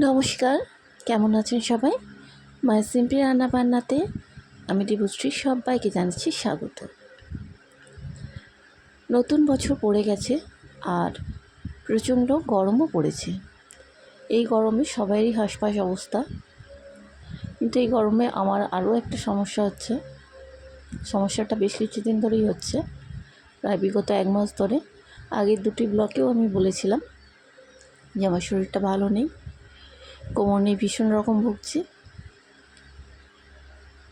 নমস্কার, কেমন আছেন সবাই? মায়ের সিম্পি রান্না বান্নাতে আমি দেবশ্রী সবাইকে জানাচ্ছি স্বাগত। নতুন বছর পড়ে গেছে আর প্রচণ্ড গরমও পড়েছে। এই গরমে সবারই হাসপাস অবস্থা। কিন্তু এই গরমে আমার আরও একটা সমস্যা হচ্ছে। সমস্যাটা বেশ কিছুদিন ধরেই হচ্ছে। প্রায় বিগত এক মাস ধরে আগের দুটি ব্লকেও আমি বলেছিলাম যে আমার শরীরটা ভালো নেই। কোমর ভীষণ রকম ভুগছি।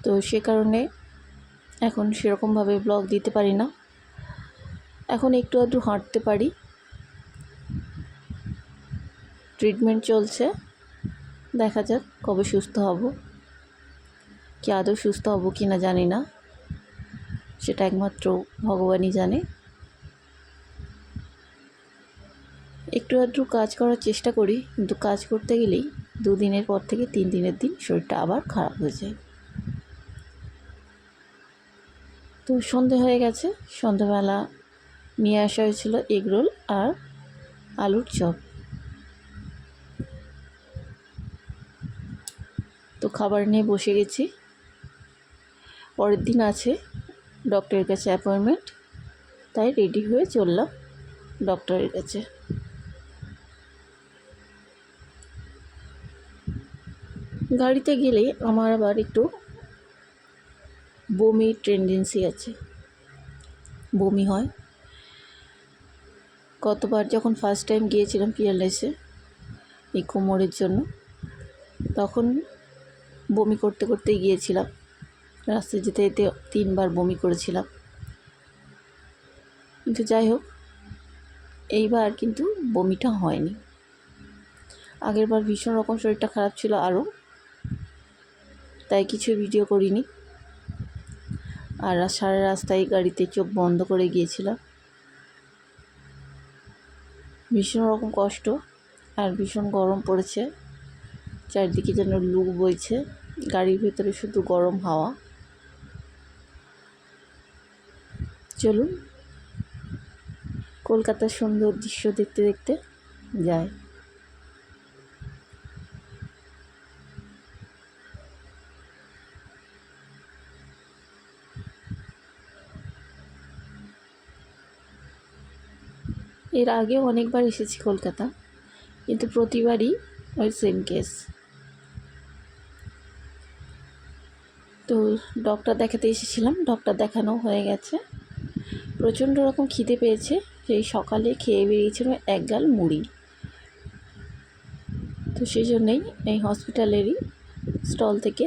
তো সে কারণে এখন সেরকমভাবে ব্লগ দিতে পারি না। এখন একটু আধটু হাঁটতে পারি। ট্রিটমেন্ট চলছে। দেখা যাক কবে সুস্থ হব। কি আদৌ সুস্থ হব কি না জানি না। সেটা একমাত্র ভগবানই জানে। একটু আধটু কাজ করার চেষ্টা করি, কিন্তু কাজ করতে গেলেই দুদিনের পর থেকে তিন দিনের দিন শরীরটা আবার খারাপ হয়ে যায়। তো সন্ধে হয়ে গেছে। সন্ধেবেলা নিয়ে আসা হয়েছিল এগরোল আর আলুর চপ। তো খাবার নিয়ে বসে গেছি। পরের দিন আছে ডক্টরের কাছে অ্যাপয়েন্টমেন্ট তাই রেডি হয়ে চললাম ডক্টরের কাছে। গাড়িতে গেলে আমার আবার একটু বমি টেন্ডেন্সি আছে। বমি হয়। কতবার যখন ফার্স্ট টাইম গিয়েছিলাম পিয়ারলেসে এই কোমরের জন্য, তখন বমি করতে করতে গিয়েছিলাম। রাস্তায় যেতে যেতে তিনবার বমি করেছিলাম। কিন্তু যাই হোক, এইবার কিন্তু বমিটা হয়নি। আগের বার ভীষণ রকম শরীরটা খারাপ ছিল আরও। তাই কিছু ভিডিও করিনি। আর সারা রাস্তায় গাড়িতে চোখ বন্ধ করে গিয়েছিলাম। ভীষণ রকম কষ্ট আর ভীষণ গরম পড়েছে। চারদিকে যেন লু বইছে। গাড়ির ভেতরে শুধু গরম হাওয়া। চলুন, কলকাতার সুন্দর দৃশ্য দেখতে দেখতে যায় এর আগেও অনেকবার এসেছি কলকাতা, কিন্তু প্রতিবারই ওই সেম কেস তো ডক্টর দেখাতে এসেছিলাম ডক্টর দেখানো হয়ে গেছে। প্রচণ্ড রকম খিদে পেয়েছে, সেই সকালে খেয়ে বেরিয়েছিল এক গাল মুড়ি। তো সেই জন্যেই এই হসপিটালেরই স্টল থেকে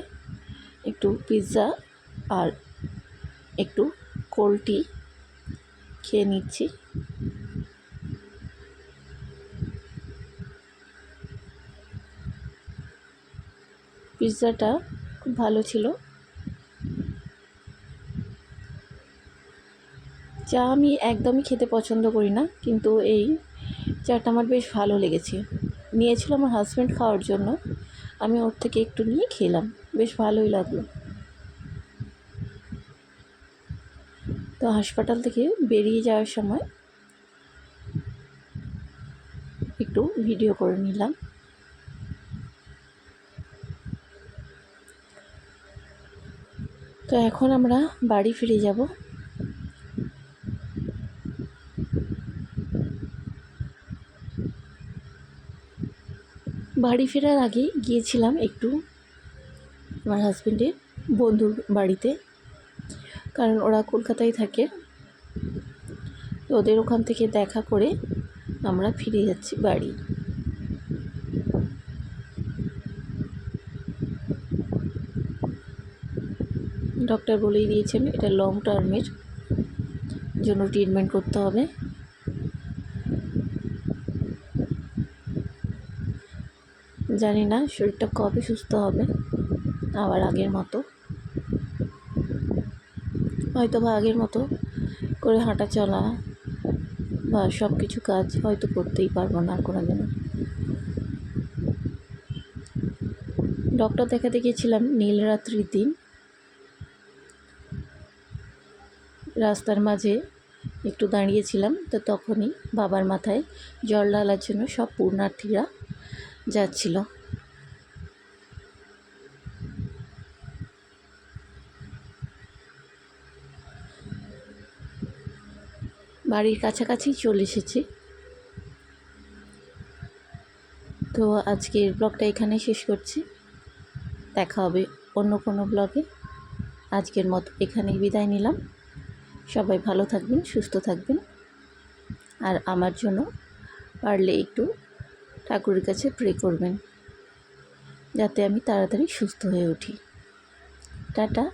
একটু পিৎজা আর একটু কোল্ড টি খেয়ে নিচ্ছি। পিৎজাটা খুব ভালো ছিল। চা আমি একদমই খেতে পছন্দ করি না, কিন্তু এই চাটা আমার বেশ ভালো লেগেছে। নিয়েছিল আমার হাজব্যান্ড খাওয়ার জন্য। আমি ওর থেকে একটু নিয়ে খেলাম, বেশ ভালোই লাগল। তো হাসপাতাল থেকে বেরিয়ে যাওয়ার সময় একটু ভিডিও করে নিলাম। তো এখন আমরা বাড়ি ফিরে যাব। বাড়ি ফেরার আগে গিয়েছিলাম একটু আমার হাজব্যান্ডের বন্ধুর বাড়িতে, কারণ ওরা কলকাতায় থাকে। ওদের ওখান থেকে দেখা করে আমরা ফিরে যাচ্ছি বাড়ি। ডক্টর বলেই দিয়েছেন, এটা লং টার্মের জন্য ট্রিটমেন্ট করতে হবে। জানি না, শরীরটা কবে সুস্থ হবে, আবার আগের মতো। হয়তো বা আগের মতো করে হাঁটা চলা বা সব কিছু কাজ হয়তো করতেই পারব না কোনো দিনও ডক্টর দেখাতে গিয়েছিলাম নীলরাত্রির দিন। রাস্তার মাঝে একটু দাঁড়িয়েছিলাম তো তখনই বাবার মাথায় জল ঢালার জন্য সব পূর্ণার্থীরা যাচ্ছিল। বাড়ির কাছাকাছি চলে এসেছি। তো আজকের ব্লগটা এখানে শেষ করছি। দেখা হবে অন্য কোনো ব্লগে। আজকের মতো এখানেই বিদায় নিলাম। সবাই ভালো থাকবেন, সুস্থ থাকবেন। আর আমার জন্য পারলে একটু ঠাকুরের কাছে প্রে করবেন, যাতে আমি তাড়াতাড়ি সুস্থ হয়ে উঠি। টাটা।